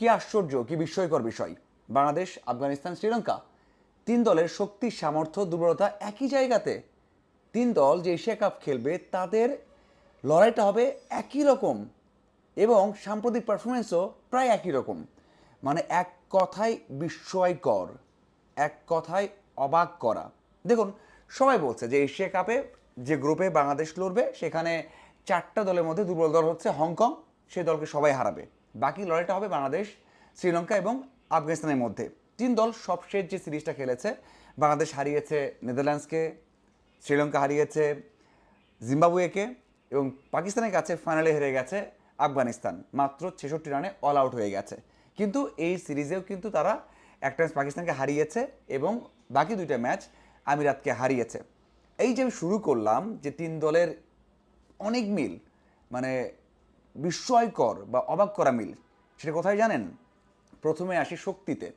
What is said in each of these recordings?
কি আশ্চর্য, কি বিস্ময়কর বিষয়। বাংলাদেশ, আফগানিস্তান, শ্রীলঙ্কা, তিন দলের শক্তি, সামর্থ্য, দুর্বলতা একই জায়গাতে। তিন দল যে এশিয়া কাপ খেলবে, তাদের লড়াইটা হবে একই রকম এবং সাম্প্রতিক পারফরমেন্সও প্রায় একই রকম। মানে এক কথায় বিস্ময়কর, এক কথায় অবাক করা। দেখুন, সবাই বলছে যে এশিয়া কাপে যে গ্রুপে বাংলাদেশ লড়বে, সেখানে চারটা দলের মধ্যে দুর্বল দল হচ্ছে হংকং, সে দলকে সবাই হারাবে। বাকি লড়াইটা হবে বাংলাদেশ, শ্রীলঙ্কা এবং আফগানিস্তানের মধ্যে। তিন দল সবশেষ যে সিরিজটা খেলেছে, বাংলাদেশ হারিয়েছে নেদারল্যান্ডসকে, শ্রীলঙ্কা হারিয়েছে জিম্বাবুয়েকে এবং পাকিস্তানের কাছে ফাইনালে হেরে গেছে আফগানিস্তান। মাত্র ছেষট্টি রানে অল আউট হয়ে গেছে। কিন্তু এই সিরিজেও কিন্তু তারা একটা ম্যাচ পাকিস্তানকে হারিয়েছে এবং বাকি দুইটা ম্যাচ আমিরাতকে হারিয়েছে। এই যে আমি শুরু করলাম যে তিন দলের অনেক মিল মানে বিস্ময়কর বা অবাক করা মিল। সেটা কোথায় জানেন? প্রথমে আসি শক্তিতে।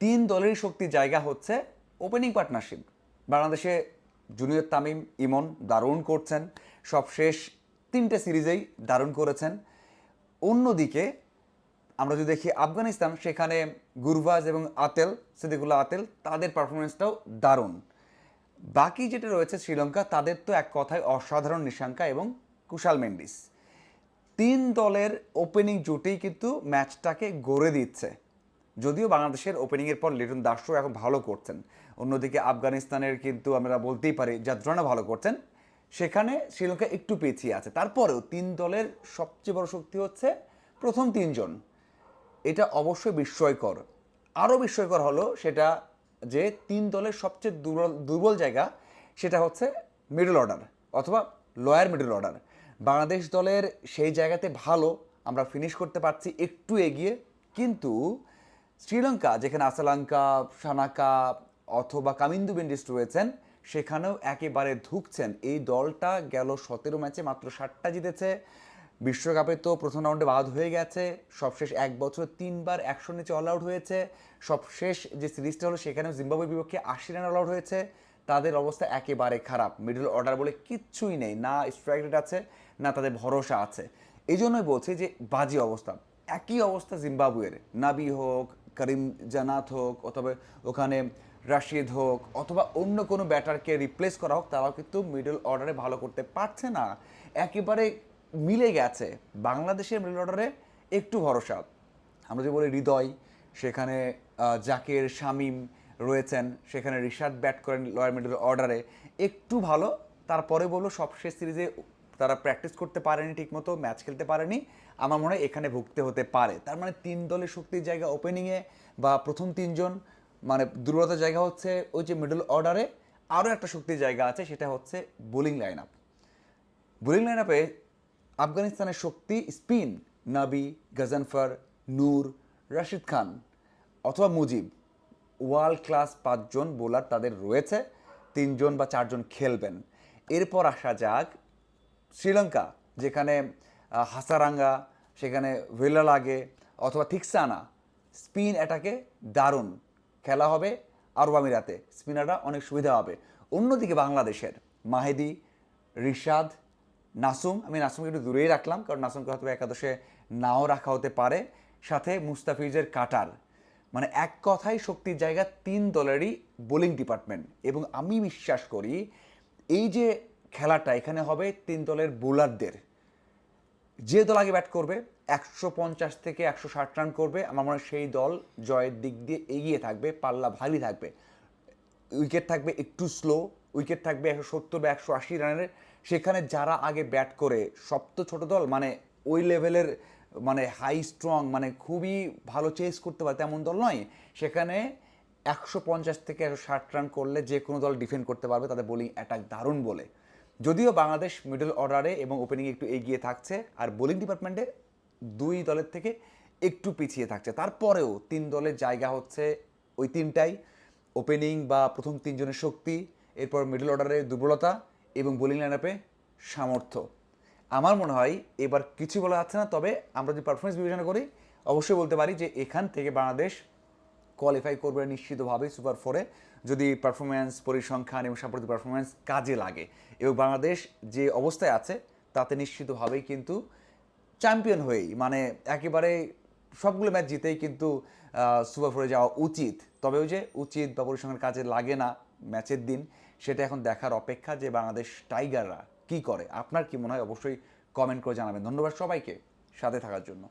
তিন দলেরই শক্তির জায়গা হচ্ছে ওপেনিং পার্টনারশিপ বাংলাদেশে জুনিয়র তামিম, ইমন দারুণ করছেন। সবশেষ তিনটে সিরিজেই দারুণ করেছেন। অন্যদিকে আমরা যদি দেখি আফগানিস্তান, সেখানে গুরবাজ এবং আতেল, সিদ্দিকুল্লাহ আতেল, তাদের পারফরমেন্সটাও দারুণ। বাকি যেটা রয়েছে শ্রীলঙ্কা, তাদের তো এক কথায় অসাধারণ নিশাঙ্কা এবং কুশাল মেন্ডিস। তিন দলের ওপেনিং জুটেই কিন্তু ম্যাচটাকে গড়ে দিচ্ছে। যদিও বাংলাদেশের ওপেনিংয়ের পর লিটন দাসও এখন ভালো করছেন। অন্যদিকে আফগানিস্তানের কিন্তু আমরা বলতেই পারি যাত্রানা ভালো করছেন। সেখানে শ্রীলঙ্কা একটু পিছিয়ে আছে। তারপরেও তিন দলের সবচেয়ে বড় শক্তি হচ্ছে প্রথম তিনজন। এটা অবশ্যই বিস্ময়কর। আরও বিস্ময়কর হলো সেটা যে তিন দলের সবচেয়ে দুর্বল দুর্বল জায়গা সেটা হচ্ছে মিডল অর্ডার অথবা লয়ার মিডল অর্ডার বাংলাদেশ দলের সেই জায়গাতে ভালো আমরা ফিনিশ করতে পারছি, একটু এগিয়ে। কিন্তু শ্রীলঙ্কা, যেখানে আসালাঙ্কা, সানাকা অথবা কামিন্দু বেন্ডিস রয়েছেন, সেখানেও একেবারে ধুকছেন। এই দলটা গেল সতেরো ম্যাচে মাত্র ষাটটা জিতেছে। বিশ্বকাপে তো প্রথম রাউন্ডে বাদ হয়ে গেছে। সবশেষ এক বছর তিনবার একশো নিচে অল আউট হয়েছে। সবশেষ যে সিরিজটা হলো, সেখানেও জিম্বাবুয়ের বিপক্ষে আশি রান অল আউট হয়েছে। তাদের অবস্থা একেবারে খারাপ। মিডল অর্ডার বলে কিচ্ছুই নেই। না স্ট্রাইক রেট আছে, না তাদের ভরসা আছে। এই জন্যই বলছি যে বাজে অবস্থা। একই অবস্থা জিম্বাবুয়ের। নাবি হোক, করিম জানাত হোক, অথবা ওখানে রাশিদ হোক, অথবা অন্য কোনো ব্যাটারকে রিপ্লেস করা হোক, তারাও কিন্তু মিডল অর্ডারে ভালো করতে পারছে না। একেবারে মিলে গেছে। বাংলাদেশের মিডল অর্ডারে একটু ভরসা। আমরা যে বলি হৃদয়, সেখানে জাকের, শামিম রয়েছেন। সেখানে রিশাদ ব্যাট করেন লয়ার মিডল অর্ডারে। একটু ভালো, তারপরে বলব সবশেষ সিরিজে তারা প্র্যাকটিস করতে পারেনি ঠিকমতো, ম্যাচ খেলতে পারেনি। আমার মনে হয় এখানে ভুগতে হতে পারে। তার মানে তিন দলের শক্তির জায়গা ওপেনিংয়ে বা প্রথম তিনজন মানে দুর্বলতার জায়গা হচ্ছে ওই যে মিডল অর্ডারে আরও একটা শক্তির জায়গা আছে, সেটা হচ্ছে bowling line up bowling line আপে আফগানিস্তানের শক্তি, স্পিন, নাবি, গাজানফার, নূর, রাশিদ খান অথবা মুজিব। ওয়ার্ল্ড ক্লাস পাঁচজন বোলার তাদের রয়েছে, তিনজন বা চারজন খেলবেন। এরপর আসা যাক শ্রীলঙ্কা, যেখানে হাসারাঙ্গা, সেখানে ভেলা লাগে অথবা থিকসানা, স্পিন অ্যাটাকে দারুণ খেলা হবে আরব আমিরাতে স্পিনাররা অনেক সুবিধা হবে। অন্যদিকে বাংলাদেশের মাহেদি, রিশাদ, নাসুম, আমি নাসুমকে একটু দূরেই রাখলাম, কারণ নাসুমকে হয়তো একাদশে নাও রাখা হতে পারে। সাথে মুস্তাফিজের কাটার মানে এক কথায় শক্তির জায়গা তিন দলেরই বোলিং ডিপার্টমেন্ট। এবং আমি বিশ্বাস করি, এই যে খেলাটা এখানে হবে তিন দলের বোলারদের, যে দল আগে ব্যাট করবে, একশো পঞ্চাশ থেকে একশো ষাট রান করবে, আমার মনে হয় সেই দল জয়ের দিক দিয়ে এগিয়ে থাকবে, পাল্লা ভারী থাকবে। উইকেট থাকবে একটু স্লো, উইকেট থাকবে একশো সত্তর বা একশো আশি রানের। সেখানে যারা আগে ব্যাট করে, সব তো ছোটো দল মানে ওই লেভেলের মানে হাই স্ট্রং মানে খুবই ভালো চেস করতে পারে তেমন দল নয়। সেখানে একশো পঞ্চাশ থেকে একশো ষাট রান করলে যে কোনো দল ডিফেন্ড করতে পারবে, তাদের বোলিং অ্যাটাক দারুণ বলে। যদিও বাংলাদেশ মিডল অর্ডারে এবং ওপেনিংয়ে একটু এগিয়ে থাকছে, আর বোলিং ডিপার্টমেন্টে দুই দলের থেকে একটু পিছিয়ে থাকছে। তারপরেও তিন দলের জায়গা হচ্ছে ওই তিনটাই। ওপেনিং বা প্রথম তিনজনের শক্তি, এরপর মিডল অর্ডারে দুর্বলতা এবং বোলিং লাইনআপে সামর্থ্য। আমার মনে হয় এবার কিছু বলা যাচ্ছে না, তবে আমরা যদি পারফরমেন্স বিবেচনা করি, অবশ্যই বলতে পারি যে এখান থেকে বাংলাদেশ কোয়ালিফাই করবে নিশ্চিতভাবে সুপার ফোরে যদি পারফরমেন্স পরিসংখ্যান এবং সাম্প্রতিক পারফরমেন্স কাজে লাগে। এবং বাংলাদেশ যে অবস্থায় আছে, তাতে নিশ্চিতভাবেই কিন্তু চ্যাম্পিয়ন হয়েই মানে একেবারে সবগুলো ম্যাচ জিতেই কিন্তু সুপার ফোরে যাওয়া উচিত। তবে ওই যে উচিত বা পরিসংখ্যান কাজে লাগে না ম্যাচের দিন, সেটা এখন দেখার অপেক্ষা যে বাংলাদেশ টাইগাররা কি করে? আপনার কি মনে হয়? অবশ্যই কমেন্ট করে জানাবেন। ধন্যবাদ সবাইকে। সাথে থাকার জন্য।